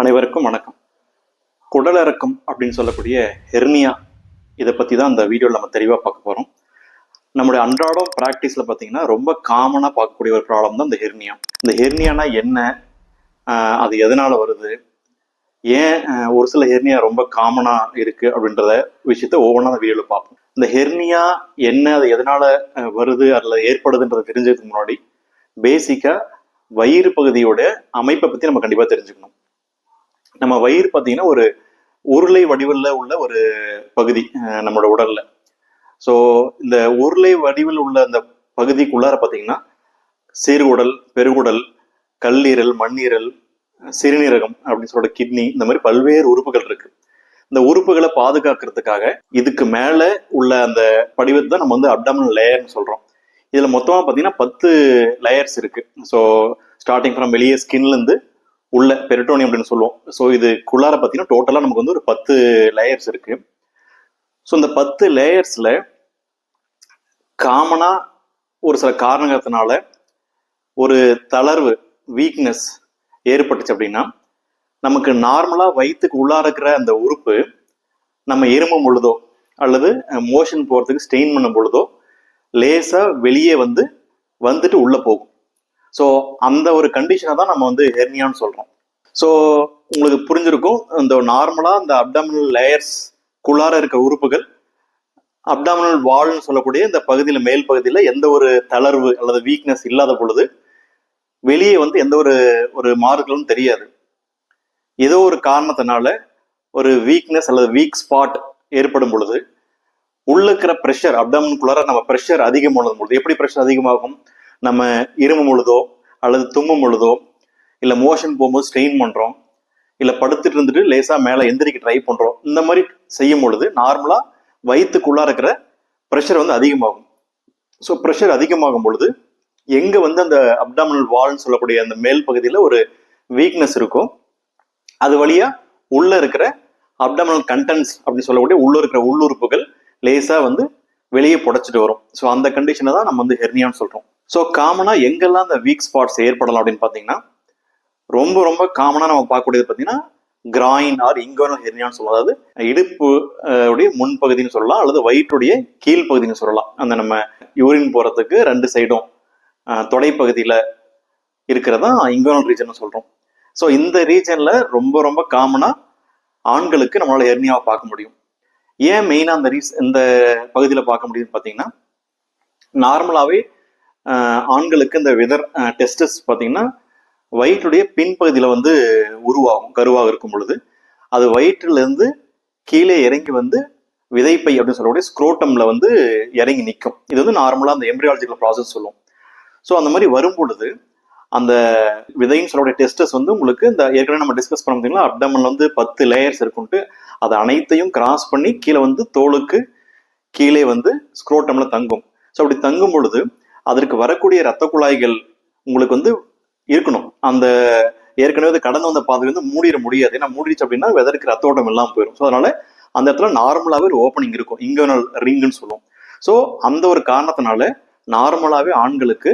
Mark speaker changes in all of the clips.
Speaker 1: அனைவருக்கும் வணக்கம். குடலிறக்கம் அப்படின்னு சொல்லக்கூடிய ஹெர்னியா இதை பற்றி தான் அந்த வீடியோவில் நம்ம தெளிவாக பார்க்க போகிறோம் நம்முடைய அன்றாடம் ப்ராக்டிஸில் பார்த்தீங்கன்னா ரொம்ப காமனாக பார்க்கக்கூடிய ஒரு ப்ராப்ளம் தான் இந்த ஹெர்னியா இந்த ஹெர்னியானா என்ன? அது எதனால் வருது? ஏன் ஒரு சில ஹெர்னியா ரொம்ப காமனாக இருக்குது அப்படின்றத விஷயத்த ஒவ்வொன்றா அந்த வீடியோவில் பார்ப்போம். இந்த ஹெர்னியா என்ன அது எதனால் வருது அதில் ஏற்படுதுன்றதை தெரிஞ்சதுக்கு முன்னாடி பேசிக்காக வயிறு பகுதியோட அமைப்பை பற்றி நம்ம கண்டிப்பாக தெரிஞ்சுக்கணும். நம்ம வயிறு பார்த்தீங்கன்னா ஒரு உருளை வடிவில் உள்ள ஒரு பகுதி நம்மளோட உடல்ல. ஸோ இந்த உருளை வடிவில் உள்ள அந்த பகுதிக்குள்ளார பார்த்தீங்கன்னா சிறுகுடல் பெருகுடல் கல்லீரல் மண்ணீரல் சிறுநீரகம் அப்படின்னு சொல்ற கிட்னி இந்த மாதிரி பல்வேறு உறுப்புகள் இருக்கு. இந்த உறுப்புகளை பாதுகாக்கிறதுக்காக இதுக்கு மேல உள்ள அந்த படிவத்தை தான் நம்ம வந்து அப்டாமினல் லேயர்னு சொல்றோம். இதுல மொத்தமா பார்த்தீங்கன்னா பத்து லேயர்ஸ் இருக்கு. ஸோ ஸ்டார்டிங் ஃப்ரம் வெளியே ஸ்கின்ல இருந்து உள்ள பெரிட்டோனியம் அப்படின்னு சொல்லுவோம். ஸோ இதுக்குள்ளார பார்த்தீங்கன்னா டோட்டலாக நமக்கு வந்து ஒரு பத்து லேயர்ஸ் இருக்கு. ஸோ இந்த பத்து லேயர்ஸில் காமனாக ஒரு சில காரணங்கத்தினால ஒரு தளர்வு வீக்னஸ் ஏற்பட்டுச்சு அப்படின்னா நமக்கு நார்மலாக வயிற்றுக்கு உள்ளார இருக்கிற அந்த உறுப்பு நம்ம எறும்பும் பொழுதோ அல்லது மோஷன் போகிறதுக்கு ஸ்டெயின் பண்ணும் பொழுதோ லேசாக வெளியே வந்து வந்துட்டு உள்ளே போகும். ஸோ அந்த ஒரு கண்டிஷனை தான் நம்ம வந்து ஹெர்னியான்னு சொல்கிறோம் ஸோ உங்களுக்கு புரிஞ்சிருக்கும் இந்த நார்மலாக இந்த அப்டாமினல் லேயர்ஸ் குள்ளார இருக்க உறுப்புகள் அப்டாமினல் வால்னு சொல்லக்கூடிய இந்த பகுதியில் மேல் பகுதியில் எந்த ஒரு தளர்வு அல்லது வீக்னஸ் இல்லாத பொழுது வெளியே வந்து எந்த ஒரு ஒரு மாறுதலும் தெரியாது. ஏதோ ஒரு காரணத்தினால ஒரு வீக்னஸ் அல்லது வீக் ஸ்பாட் ஏற்படும் பொழுது உள்ள இருக்கிற ப்ரெஷர் அப்டாமினுக்குள்ளார நம்ம ப்ரெஷர் அதிகமானது பொழுது எப்படி ப்ரெஷர் அதிகமாகும்? நம்ம இருமும் பொழுதோ அல்லது தும்மும் பொழுதோ இல்லை மோஷன் போகும்போது ஸ்ட்ரெயின் பண்ணுறோம் இல்லை படுத்துட்டு இருந்துட்டு லேசாக மேலே எந்திரிக்க ட்ரை பண்ணுறோம் இந்த மாதிரி செய்யும் பொழுது நார்மலாக வயிற்றுக்குள்ளா இருக்கிற ப்ரெஷர் வந்து அதிகமாகும். ஸோ ப்ரெஷர் அதிகமாகும் பொழுது எங்கே வந்து அந்த அப்டாமினல் வால்னு சொல்லக்கூடிய அந்த மேல் பகுதியில் ஒரு வீக்னஸ் இருக்கும் அது வழியாக உள்ளே இருக்கிற அப்டாமினல் கண்டென்ட்ஸ் அப்படின்னு சொல்லக்கூடிய உள்ளே இருக்கிற உள்ளுறுப்புகள் லேசாக வந்து வெளியே புடைச்சிட்டு வரும். ஸோ அந்த கண்டிஷனை தான் நம்ம வந்து ஹெர்னியான்னு சொல்கிறோம் ஸோ காமனாக எங்கெல்லாம் அந்த வீக் ஸ்பாட்ஸ் ஏற்படலாம் அப்படின்னு பார்த்தீங்கன்னா ரொம்ப ரொம்ப காமனாக நம்ம பார்க்கக்கூடியது பார்த்தீங்கன்னா கிராயின் ஆர் இங்கோனல் ஹெர்னியான்னு சொல்லலாம். அதாவது இடுப்பு உடைய முன்பகுதின்னு சொல்லலாம் அல்லது வயிற்றுடைய கீழ்ப்பகுதின்னு சொல்லலாம். அந்த நம்ம யூரின் போகிறதுக்கு ரெண்டு சைடும் தொடைப்பகுதியில் இருக்கிறதா இங்கோனல் ரீஜன் சொல்கிறோம் ஸோ இந்த ரீஜனில் ரொம்ப ரொம்ப காமனாக ஆண்களுக்கு நம்மளால் ஹெர்னியாவை பார்க்க முடியும். ஏன் மெயினாக அந்த ரீஸ் இந்த பகுதியில் பார்க்க முடியுதுன்னு பார்த்தீங்கன்னா நார்மலாகவே ஆண்களுக்கு இந்த விதர் டெஸ்டஸ் பார்த்தீங்கன்னா வயிற்றுடைய பின்பகுதியில் வந்து உருவாகும் கருவாக இருக்கும் பொழுது. அது வயிற்றிலிருந்து கீழே இறங்கி வந்து விதைப்பை அப்படின்னு சொல்லக்கூடிய ஸ்க்ரோட்டம்ல வந்து இறங்கி நிற்கும். இது வந்து நார்மலாக அந்த எம்ப்ரியாலஜிக்கல் ப்ராசஸ் சொல்லுவோம் ஸோ அந்த மாதிரி வரும் பொழுது அந்த விதைன்னு சொல்லக்கூடிய டெஸ்டஸ் வந்து உங்களுக்கு இந்த ஏற்கனவே நம்ம டிஸ்கஸ் பண்ண முடியுங்களா அப்டமன் வந்து பத்து லேயர்ஸ் இருக்குன்ட்டு அது அனைத்தையும் கிராஸ் பண்ணி கீழே வந்து தோலுக்கு கீழே வந்து ஸ்க்ரோட்டம்ல தங்கும். ஸோ அப்படி தங்கும் பொழுது அதற்கு வரக்கூடிய இரத்த குழாய்கள் உங்களுக்கு வந்து இருக்கணும். அந்த ஏற்கனவே கடந்து வந்த பாதை வந்து மூடிட முடியாது. ஏன்னா மூடிடுச்சு அப்படின்னா வெதருக்கு ரத்த ஓட்டம் இல்லாமல் போயிடும் ஸோ அதனால அந்த இடத்துல நார்மலாகவே ஒரு ஓப்பனிங் இருக்கும். இங்கர்னல் ரிங்குன்னு சொல்லுவோம். ஸோ அந்த ஒரு காரணத்தினால நார்மலாகவே ஆண்களுக்கு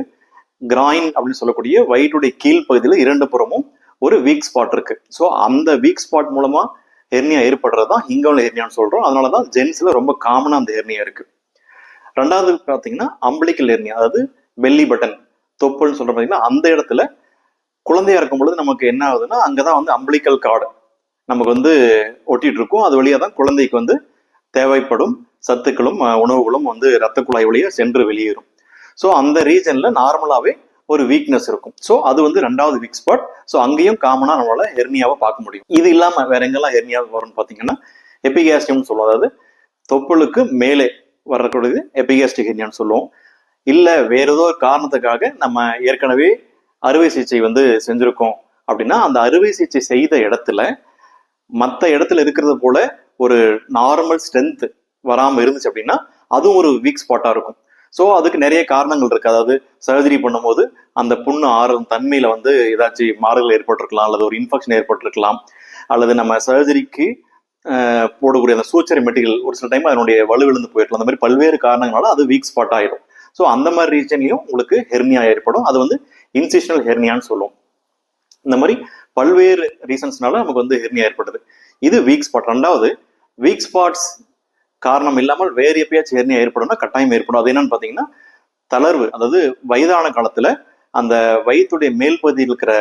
Speaker 1: கிராயின் அப்படின்னு சொல்லக்கூடிய வயிற்றுடைய கீழ் பகுதியில் இரண்டு புறமும் ஒரு வீக் ஸ்பாட் இருக்கு. ஸோ அந்த வீக் ஸ்பாட் மூலமா ஹெர்னியா ஏற்படுறது தான் இங்கோனல் ஹெர்னியான்னு சொல்றோம். அதனால தான் ஜென்ஸ்ல ரொம்ப காமனா அந்த ஹெர்னியா இருக்கு. ரெண்டாவது பார்த்தீங்கன்னா அம்பளிக்கல் ஹெர்னியா அதாவது பெல்லி பட்டன் தொப்புள்னு சொல்ற பார்த்தீங்கன்னா அந்த இடத்துல குழந்தையா இருக்கும் பொழுது நமக்கு என்ன ஆகுதுன்னா அங்கதான் வந்து அம்பளிக்கல் கார்டு நமக்கு வந்து ஒட்டிட்டு இருக்கும். அது வழியா தான் குழந்தைக்கு வந்து தேவைப்படும் சத்துக்களும் உணவுகளும் வந்து ரத்த குழாய் வழியா சென்று வெளியேறும். ஸோ அந்த ரீஜன்ல நார்மலாவே ஒரு வீக்னஸ் இருக்கும். ஸோ அது வந்து ரெண்டாவது வீக் ஸ்பாட் ஸோ அங்கேயும் காமனா நம்மளால ஹெர்னியாவை பார்க்க முடியும். இது இல்லாம வேற எங்கெல்லாம் ஹெர்னியா வரும்னு பார்த்தீங்கன்னா எபிகாஸ்டியம்னு சொல்லுவோம். அதாவது தொப்புளுக்கு மேலே வரக்கூடியது எபிகேஸ்டிக் ஹெர்னியான்னு சொல்லுவோம். இல்லை வேற ஏதோ ஒரு காரணத்துக்காக நம்ம ஏற்கனவே அறுவை சிகிச்சை வந்து செஞ்சுருக்கோம். அப்படின்னா அந்த அறுவை சிகிச்சை செய்த இடத்துல மற்ற இடத்துல இருக்கிறது போல ஒரு நார்மல் ஸ்ட்ரென்த் வராமல் இருந்துச்சு அப்படின்னா அதுவும் ஒரு வீக் ஸ்பாட்டாக இருக்கும். ஸோ அதுக்கு நிறைய காரணங்கள் இருக்கு. அதாவது சர்ஜரி பண்ணும்போது அந்த புண்ணு ஆறும் தன்மையில வந்து ஏதாச்சும் மாறுதல் ஏற்பட்டிருக்கலாம் அல்லது ஒரு இன்ஃபெக்ஷன் ஏற்பட்டிருக்கலாம் அல்லது நம்ம சர்ஜரிக்கு போடக்கூடிய அந்த சூச்சரி மெட்டீரியல் ஒரு சில டைம் அதனுடைய வலுவிழுந்து போயிடலாம். அந்த மாதிரி பல்வேறு காரணங்களால அது வீக் ஸ்பாட் ஆயிடும். ஸோ அந்த மாதிரி ரீஜன்லையும் உங்களுக்கு ஹெர்னியா ஏற்படும். அது வந்து இன்சிஷனல் ஹெர்னியான்னு சொல்லுவோம். இந்த மாதிரி பல்வேறு ரீசன்ஸ்னால நமக்கு வந்து ஹெர்னியா ஏற்படுது. இது வீக் ஸ்பாட் ரெண்டாவது வீக் ஸ்பாட்ஸ் காரணம் இல்லாமல் வேறு எப்பயாச்சும் ஹெர்னியா ஏற்படும்னா கட்டாயம் ஏற்படும். அது என்னன்னு பார்த்தீங்கன்னா தளர்வு. அதாவது வயதான காலத்தில் அந்த வயிற்றுடைய மேல் பகுதியில் இருக்கிற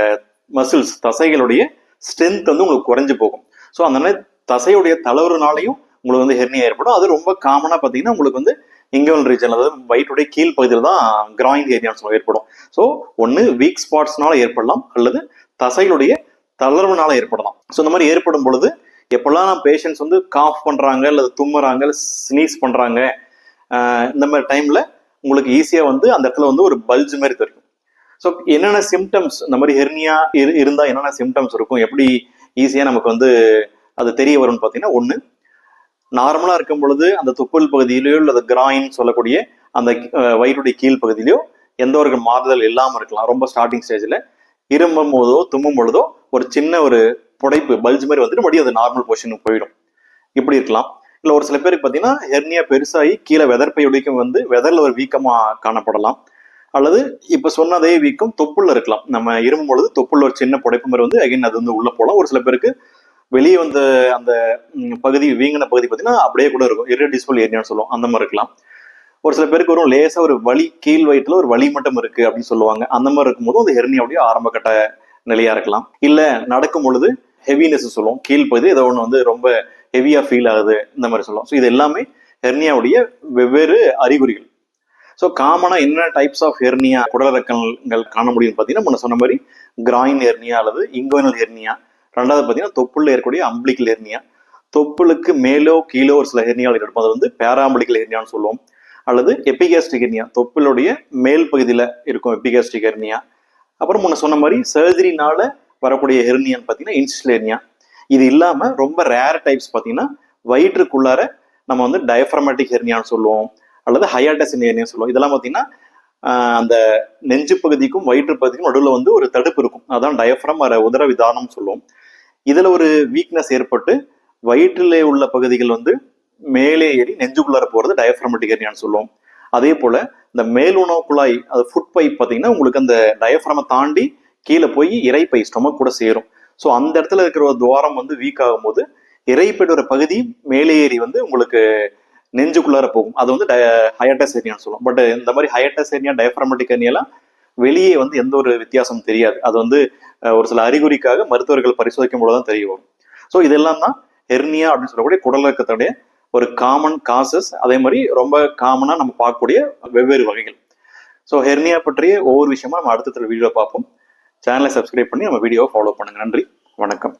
Speaker 1: மசில்ஸ் தசைகளுடைய ஸ்ட்ரென்த் வந்து உங்களுக்கு குறைஞ்சு போகும். ஸோ அந்த மாதிரி தசையுடைய தளர்வுனாலையும் உங்களுக்கு வந்து ஹெர்னியா ஏற்படும். அது ரொம்ப காமனாக பார்த்தீங்கன்னா உங்களுக்கு வந்து இங்கவல் ரீஜன் அதாவது வயிற்றுடைய கீழ் பகுதியில் தான் கிராயின் ஏரியான்னு சொல்ல ஏற்படும். ஸோ ஒன்று வீக் ஸ்பாட்ஸ்னால ஏற்படலாம் அல்லது தசைகளுடைய தளர்வுனால ஏற்படலாம். ஸோ இந்த மாதிரி ஏற்படும் பொழுது எப்பெல்லாம் பேஷண்ட்ஸ் வந்து காஃப் பண்ணுறாங்க அல்லது தும்முறாங்க ஸ்னீஸ் பண்ணுறாங்க இந்த மாதிரி டைமில் உங்களுக்கு ஈஸியாக வந்து அந்த இடத்துல வந்து ஒரு பல்ஜ் மாதிரி தெரியும். ஸோ என்னென்ன சிம்டம்ஸ் இந்த மாதிரி ஹெர்னியா இருந்தால் என்னென்ன சிம்டம்ஸ் இருக்கும்? எப்படி ஈஸியாக நமக்கு வந்து அது தெரிய வரும்னு பார்த்தீங்கன்னா ஒன்று நார்மலாக இருக்கும் பொழுது அந்த தொப்புள் பகுதியிலையோ அல்லது கிராயின் சொல்லக்கூடிய அந்த வயிறுடைய வயிற்றுடைய கீழ் பகுதியிலயோ எந்த ஒரு மாறுதல் இல்லாமல் இருக்கலாம். ரொம்ப ஸ்டார்டிங் ஸ்டேஜில் இரும்பும் போதோ தும்மும் பொழுதோ ஒரு சின்ன ஒரு புடைப்பு பல்ஜ் மாதிரி வந்துட்டு மறுபடியும் அது நார்மல் பொசிஷனுக்கு போயிடும். இப்படி இருக்கலாம். இல்லை ஒரு சில பேருக்கு பார்த்தீங்கன்னா ஹெர்னியா பெருசாகி கீழே வெதர்ப்பை உடைக்கும் வந்து வெதரில் ஒரு வீக்கமாக காணப்படலாம். அல்லது இப்போ சொன்னதே வீக்கம் தொப்புள்ள இருக்கலாம். நம்ம இரும்பும் பொழுது தொப்புள்ள ஒரு சின்ன புடைப்பு மாதிரி வந்து அகைன் அது வந்து உள்ளே போகலாம். ஒரு சில பேருக்கு வெளியே வந்த அந்த பகுதி வீங்கின பகுதி பார்த்தீங்கன்னா அப்படியே கூட இருக்கும். Irreducible ஏரியான்னு சொல்லுவோம். அந்த மாதிரி இருக்கலாம். ஒரு சில பேருக்கு வரும் லேசாக ஒரு வலி கீழ் வயிற்றுல ஒரு வலி மட்டும் இருக்கு அப்படின்னு சொல்லுவாங்க. அந்த மாதிரி இருக்கும்போது அந்த ஹெர்னியாவுடைய ஆரம்ப கட்ட நிலையா இருக்கலாம். இல்லை நடக்கும் பொழுது ஹெவினஸ் சொல்லுவோம். கீழ் பகுதி ஏதோ ஒன்று வந்து ரொம்ப ஹெவியாக ஃபீல் ஆகுது. இந்த மாதிரி சொல்லுவோம். ஸோ இது எல்லாமே ஹெர்னியாவுடைய வெவ்வேறு அறிகுறிகள். ஸோ காமனாக என்ன டைப்ஸ் ஆஃப் ஹெர்னியா குடலிறக்கங்கள் காண முடியும்னு பார்த்தீங்கன்னா முன்ன சொன்ன மாதிரி கிராயின் ஹெர்னியா அல்லது இங்கோனல் ஹெர்னியா ரெண்டாவது பார்த்தீங்கன்னா தொப்புள்ள இருக்கக்கூடிய அம்பிளிக்கல் ஹெர்னியா. தொப்புளுக்கு மேலோ கீழோ ஒரு சில ஹெர்னியால் இருக்கும் அது வந்து பேராம்பிளிக்கல் ஹெர்னியான்னு சொல்லுவோம். அல்லது எபிகாஸ்டிக் ஹெர்னியா. தொப்புளுடைய மேல் பகுதியில் இருக்கும் எபிகாஸ்டிக் ஹெர்னியா. அப்புறம் முன்ன சொன்ன மாதிரி சர்ஜரினால வரக்கூடிய ஹெர்னியான்னு பார்த்தீங்கன்னா இன்சில் ஹெர்னியா. இது இல்லாமல் ரொம்ப ரேர் டைப்ஸ் பார்த்தீங்கன்னா வயிற்றுக்குள்ளார நம்ம வந்து டயஃப்ரமேட்டிக் ஹெர்னியான்னு சொல்லுவோம். அல்லது ஹயாட்டஸ் ஹெர்னியான்னு சொல்லுவோம். இதெல்லாம் பார்த்தீங்கன்னா அந்த நெஞ்சு பகுதிக்கும் வயிற்று பகுதிக்கும் நடுவில் வந்து ஒரு தடுப்பு இருக்கும். அதான் டயஃப்ரம் வர உதர விதானம் சொல்லுவோம். இதுல ஒரு வீக்னஸ் ஏற்பட்டு வயிற்றிலே உள்ள பகுதிகள் வந்து மேலே ஏறி நெஞ்சுக்குள்ளார போறது டயஃப்ரமெட்டிக் ஏரியான்னு சொல்லுவோம். அதே போல இந்த மேல் உணவு குழாய் அது ஃபுட் பைப் பார்த்தீங்கன்னா உங்களுக்கு அந்த டயஃப்ரமை தாண்டி கீழே போய் இறைப்பை ஸ்டொமக் கூட சேரும். ஸோ அந்த இடத்துல இருக்கிற ஒரு துவாரம் வந்து வீக் ஆகும்போது இறைப்பையோட பகுதி மேலே ஏறி வந்து உங்களுக்கு நெஞ்சுக்குள்ளார போகும். அது வந்து ஹயட்டஸ் ஏரியான்னு சொல்லுவோம். பட் இந்த மாதிரி ஹயட்டஸ் ஏரியா டயஃப்ரமெட்டிக் ஏரியாலாம் வெளியே வந்து எந்த ஒரு வித்தியாசம் தெரியாது. அது வந்து ஒரு சில அறிகுறிக்காக மருத்துவர்கள் பரிசோதிக்கும் போது தான் தெரிய வரும். ஸோ இதெல்லாம் தான் ஹெர்னியா அப்படின்னு சொல்லக்கூடிய குடலிறக்கத்துடைய ஒரு காமன் காசஸ் அதே மாதிரி ரொம்ப காமனாக நம்ம பார்க்கக்கூடிய வெவ்வேறு வகைகள். ஸோ ஹெர்னியா பற்றிய ஒவ்வொரு விஷயமா நம்ம அடுத்த வீடியோ பார்ப்போம். சேனலை சப்ஸ்கிரைப் பண்ணி நம்ம வீடியோவை ஃபாலோ பண்ணுங்க. நன்றி. வணக்கம்.